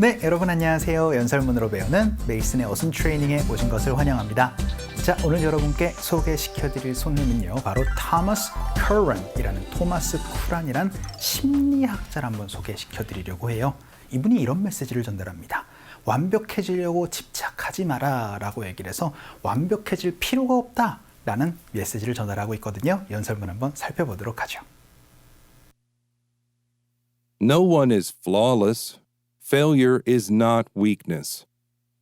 네, 여러분 안녕하세요. 연설문으로 배우는 메이슨의 어순 트레이닝에 오신 것을 환영합니다. 자, 오늘 여러분께 소개시켜드릴 손님은요, 바로 토마스 커런이라는 토마스 쿠란이란 심리학자를 한번 소개시켜드리려고 해요. 이분이 이런 메시지를 전달합니다. 완벽해지려고 집착하지 마라 라고 얘기를 해서 완벽해질 필요가 없다 라는 메시지를 전달하고 있거든요. 연설문 한번 살펴보도록 하죠. No one is flawless. Failure is not weakness.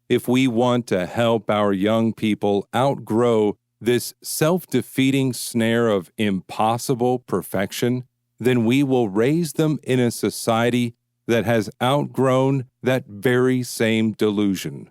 If we want to help our young people outgrow this self defeating snare of impossible perfection, then we will raise them in a society that has outgrown that very same delusion.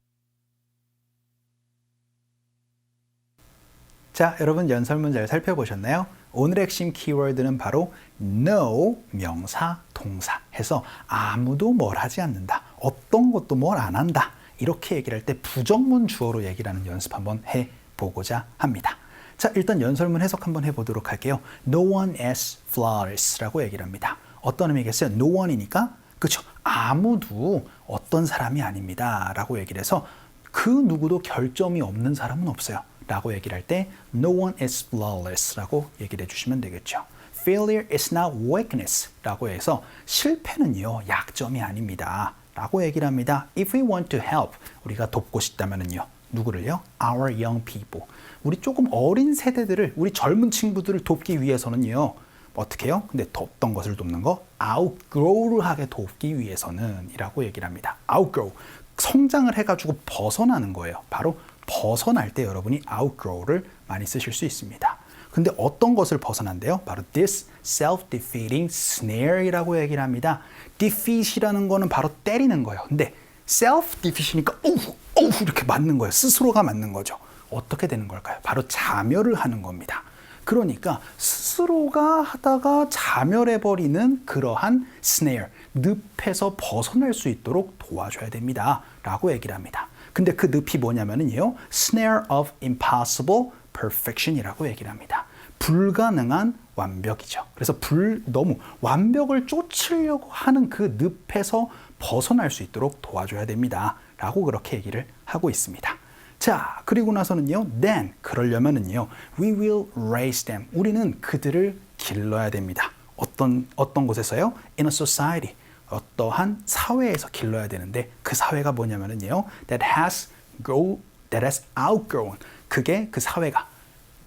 자, 여러분 연설문 잘 살펴보셨나요? 오늘의 핵심 키워드는 바로 no 명사 동사 해서 아무도 뭘 하지 않는다. 어떤 것도 뭘 안 한다. 이렇게 얘기를 할 때 부정문 주어로 얘기를 하는 연습 한번 해 보고자 합니다. 자, 일단 연설문 해석 한번 해 보도록 할게요. No one is flawless라고 얘기를 합니다. 어떤 의미겠어요? No one이니까 그렇죠. 아무도 어떤 사람이 아닙니다라고 얘기를 해서 그 누구도 결점이 없는 사람은 없어요. 라고 얘기를 할 때 no one is flawless라고 얘기를 해 주시면 되겠죠. Failure is not weakness 라고 해서 실패는요 약점이 아닙니다. 라고 얘기를 합니다. If we want to help 우리가 돕고 싶다면은요 누구를요? Our young people 우리 조금 어린 세대들을 우리 젊은 친구들을 돕기 위해서는요 어떻게 해요? 근데 돕던 것을 돕는 거 outgrow를 하게 돕기 위해서는 이라고 얘기를 합니다. outgrow 성장을 해가지고 벗어나는 거예요. 바로 벗어날 때 여러분이 outgrow를 많이 쓰실 수 있습니다. 근데 어떤 것을 벗어난대요? 바로 this self-defeating snare이라고 얘기를 합니다. defeat이라는 거는 바로 때리는 거예요. 근데 self-defeat이니까 어우, 어우 이렇게 맞는 거예요. 스스로가 맞는 거죠. 어떻게 되는 걸까요? 바로 자멸을 하는 겁니다. 그러니까 스스로가 하다가 자멸해버리는 그러한 snare, 늪에서 벗어날 수 있도록 도와줘야 됩니다. 라고 얘기를 합니다. 근데 그 늪이 뭐냐면은요, snare of impossible perfection이라고 얘기를 합니다. 불가능한 완벽이죠. 그래서 불 너무 완벽을 쫓으려고 하는 그 늪에서 벗어날 수 있도록 도와줘야 됩니다. 라고 그렇게 얘기를 하고 있습니다. 자, 그리고 나서는요, then, 그러려면은요, we will raise them. 우리는 그들을 길러야 됩니다. 어떤, 어떤 곳에서요? in a society. 어떠한 사회에서 길러야 되는데, 그 사회가 뭐냐면은요, that has grow, that has outgrown. 그게 그 사회가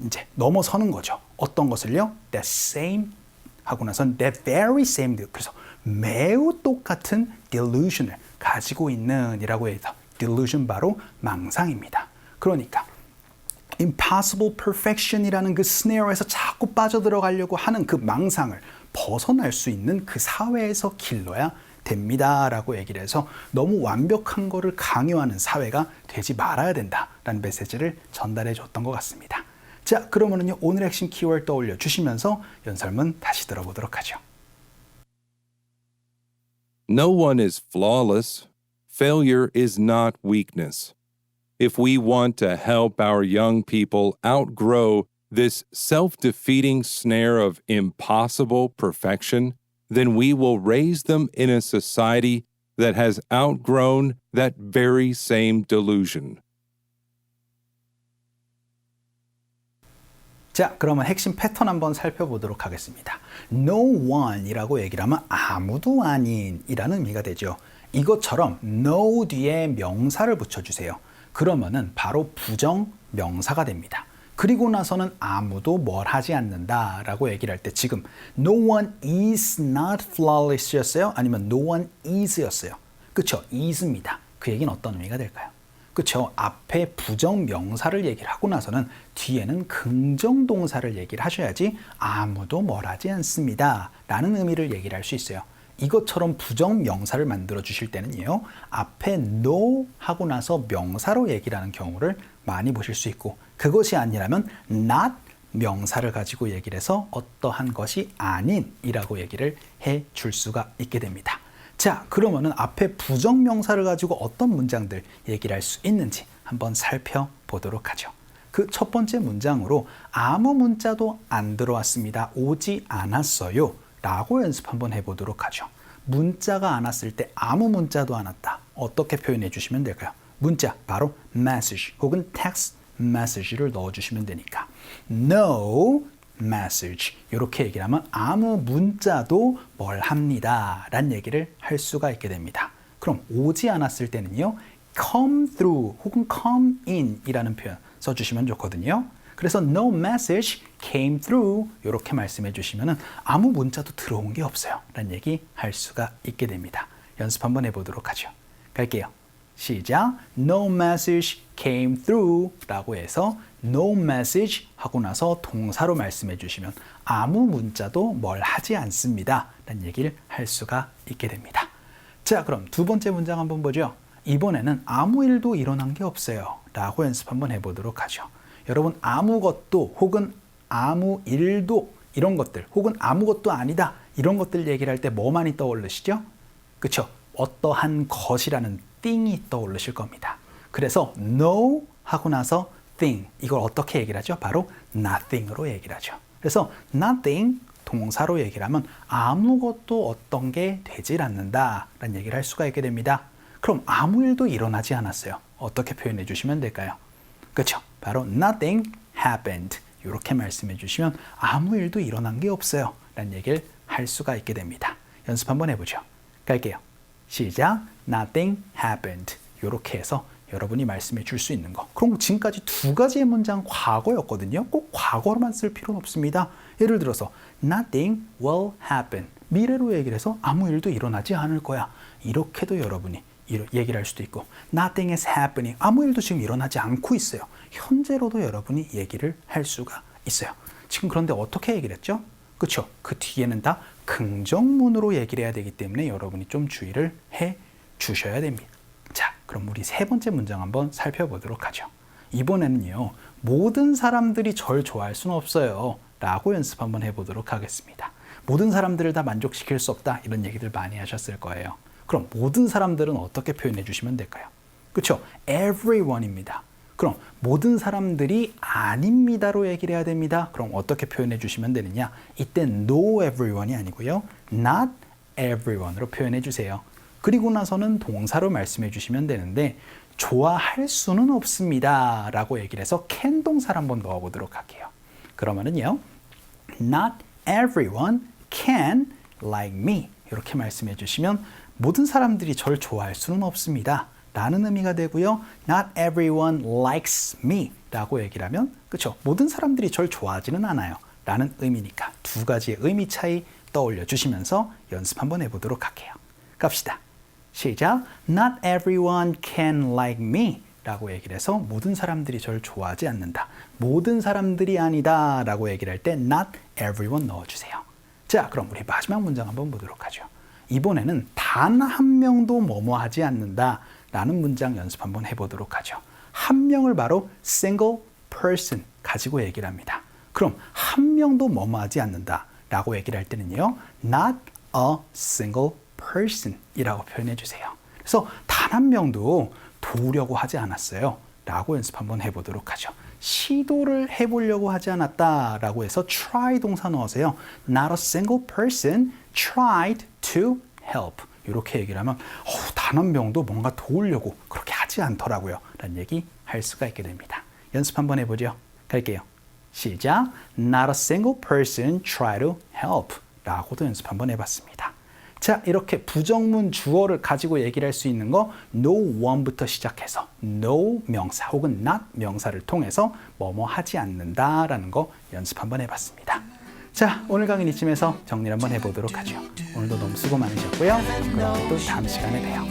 이제 넘어서는 거죠. 어떤 것을요? that same 하고 나선 that very same. 그래서 매우 똑같은 delusion을 가지고 있는 이라고 해서 delusion 바로 망상입니다. 그러니까 impossible perfection이라는 그 스네어에서 자꾸 빠져들어가려고 하는 그 망상을 벗어날 수 있는 그 사회에서 길러야 됩니다라고 얘기를 해서 너무 완벽한 거를 강요하는 사회가 되지 말아야 된다라는 메시지를 전달해 줬던 것 같습니다. 자, 그러면은요 오늘 핵심 키워드 떠올려 주시면서 연설문 다시 들어보도록 하죠. No one is flawless. Failure is not weakness. If we want to help our young people outgrow this self defeating snare of impossible perfection, then we will raise them in a society that has outgrown that very same delusion. 자, 그러면 핵심 패턴 한번 살펴보도록 하겠습니다. No one이라고 얘기를 하면 아무도 아닌이라는 의미가 되죠. 이것처럼 no 뒤에 명사를 붙여주세요. 그러면은 바로 부정 명사가 됩니다. 그리고 나서는 아무도 뭘 하지 않는다라고 얘기를 할 때 지금 no one is not flawless였어요? 아니면 no one is였어요? 그쵸? is입니다. 그 얘기는 어떤 의미가 될까요? 그쵸? 앞에 부정 명사를 얘기를 하고 나서는 뒤에는 긍정 동사를 얘기를 하셔야지 아무도 뭘 하지 않습니다. 라는 의미를 얘기를 할 수 있어요. 이것처럼 부정 명사를 만들어 주실 때는요. 앞에 no 하고 나서 명사로 얘기를 하는 경우를 많이 보실 수 있고 그것이 아니라면 not 명사를 가지고 얘기를 해서 어떠한 것이 아닌이라고 얘기를 해 줄 수가 있게 됩니다. 자, 그러면은 앞에 부정 명사를 가지고 어떤 문장들 얘기를 할 수 있는지 한번 살펴보도록 하죠. 그 첫 번째 문장으로 아무 문자도 안 들어왔습니다. 오지 않았어요. 라고 연습 한번 해보도록 하죠. 문자가 안 왔을 때 아무 문자도 안 왔다. 어떻게 표현해 주시면 될까요? 문자 바로 message 혹은 text message를 넣어 주시면 되니까 no message 이렇게 얘기를 하면 아무 문자도 뭘 합니다 란 얘기를 할 수가 있게 됩니다. 그럼 오지 않았을 때는요 come through 혹은 come in 이라는 표현 써주시면 좋거든요. 그래서 no message came through 이렇게 말씀해 주시면 아무 문자도 들어온 게 없어요 라는 얘기 할 수가 있게 됩니다. 연습 한번 해 보도록 하죠. 갈게요. 시작. No message came through 라고 해서 no message 하고 나서 동사로 말씀해 주시면 아무 문자도 뭘 하지 않습니다. 라는 얘기를 할 수가 있게 됩니다. 자, 그럼 두 번째 문장 한번 보죠. 이번에는 아무 일도 일어난 게 없어요. 라고 연습 한번 해보도록 하죠. 여러분, 아무것도 혹은 아무 일도 이런 것들 혹은 아무것도 아니다. 이런 것들 얘기를 할 때 뭐 많이 떠오르시죠? 그쵸? 어떠한 것이라는 thing이 떠오르실 겁니다. 그래서 no 하고 나서 thing 이걸 어떻게 얘기를 하죠? 바로 nothing으로 얘기를 하죠. 그래서 nothing 동사로 얘기를 하면 아무것도 어떤 게 되질 않는다라는 얘기를 할 수가 있게 됩니다. 그럼 아무 일도 일어나지 않았어요. 어떻게 표현해 주시면 될까요? 그렇죠. 바로 nothing happened. 이렇게 말씀해 주시면 아무 일도 일어난 게 없어요. 라는 얘기를 할 수가 있게 됩니다. 연습 한번 해보죠. 갈게요. 시작. Nothing happened. 이렇게 해서 여러분이 말씀해 줄 수 있는 거. 그럼 지금까지 두 가지의 문장 과거였거든요. 꼭 과거로만 쓸 필요는 없습니다. 예를 들어서 Nothing will happen. 미래로 얘기를 해서 아무 일도 일어나지 않을 거야. 이렇게도 여러분이 얘기를 할 수도 있고 Nothing is happening. 아무 일도 지금 일어나지 않고 있어요. 현재로도 여러분이 얘기를 할 수가 있어요. 지금 그런데 어떻게 얘기를 했죠? 그렇죠. 그 뒤에는 다 긍정문으로 얘기를 해야 되기 때문에 여러분이 좀 주의를 해 주셔야 됩니다. 자, 그럼 우리 세 번째 문장 한번 살펴보도록 하죠. 이번에는요, 모든 사람들이 절 좋아할 수는 없어요. 라고 연습 한번 해보도록 하겠습니다. 모든 사람들을 다 만족시킬 수 없다. 이런 얘기들 많이 하셨을 거예요. 그럼 모든 사람들은 어떻게 표현해 주시면 될까요? 그렇죠? everyone입니다. 그럼 모든 사람들이 아닙니다로 얘기를 해야 됩니다. 그럼 어떻게 표현해 주시면 되느냐? 이때 no everyone이 아니고요. not everyone으로 표현해 주세요. 그리고 나서는 동사로 말씀해 주시면 되는데 좋아할 수는 없습니다. 라고 얘기를 해서 can 동사를 한번 넣어 보도록 할게요. 그러면은요. not everyone can like me. 이렇게 말씀해 주시면 모든 사람들이 절 좋아할 수는 없습니다. 라는 의미가 되고요. Not everyone likes me 라고 얘기를 하면 그렇죠. 모든 사람들이 절 좋아하지는 않아요. 라는 의미니까 두 가지의 의미 차이 떠올려 주시면서 연습 한번 해보도록 할게요. 갑시다. 시작. Not everyone can like me 라고 얘기를 해서 모든 사람들이 절 좋아하지 않는다. 모든 사람들이 아니다 라고 얘기를 할 때 not everyone 넣어주세요. 자, 그럼 우리 마지막 문장 한번 보도록 하죠. 이번에는 단 한 명도 뭐뭐 하지 않는다 라는 문장 연습 한번 해보도록 하죠. 한 명을 바로 single person 가지고 얘기를 합니다. 그럼 한 명도 뭐뭐 하지 않는다 라고 얘기를 할 때는요. not a single person 이라고 표현해 주세요. 그래서 단 한 명도 도우려고 하지 않았어요. 라고 연습 한번 해보도록 하죠. 시도를 해보려고 하지 않았다 라고 해서 try 동사 넣으세요. Not a single person tried to help. 이렇게 얘기를 하면 어, 단한 명도 뭔가 도우려고 그렇게 하지 않더라고요. 라는 얘기 할 수가 있게 됩니다. 연습 한번 해보죠. 갈게요. 시작. Not a single person tried to help. 라고도 연습 한번 해봤습니다. 자, 이렇게 부정문 주어를 가지고 얘기를 할 수 있는 거 no one부터 시작해서 no 명사 혹은 not 명사를 통해서 뭐뭐 하지 않는다라는 거 연습 한번 해봤습니다. 자, 오늘 강의는 이쯤에서 정리를 한번 해보도록 하죠. 오늘도 너무 수고 많으셨고요. 그럼 또 다음 시간에 봬요.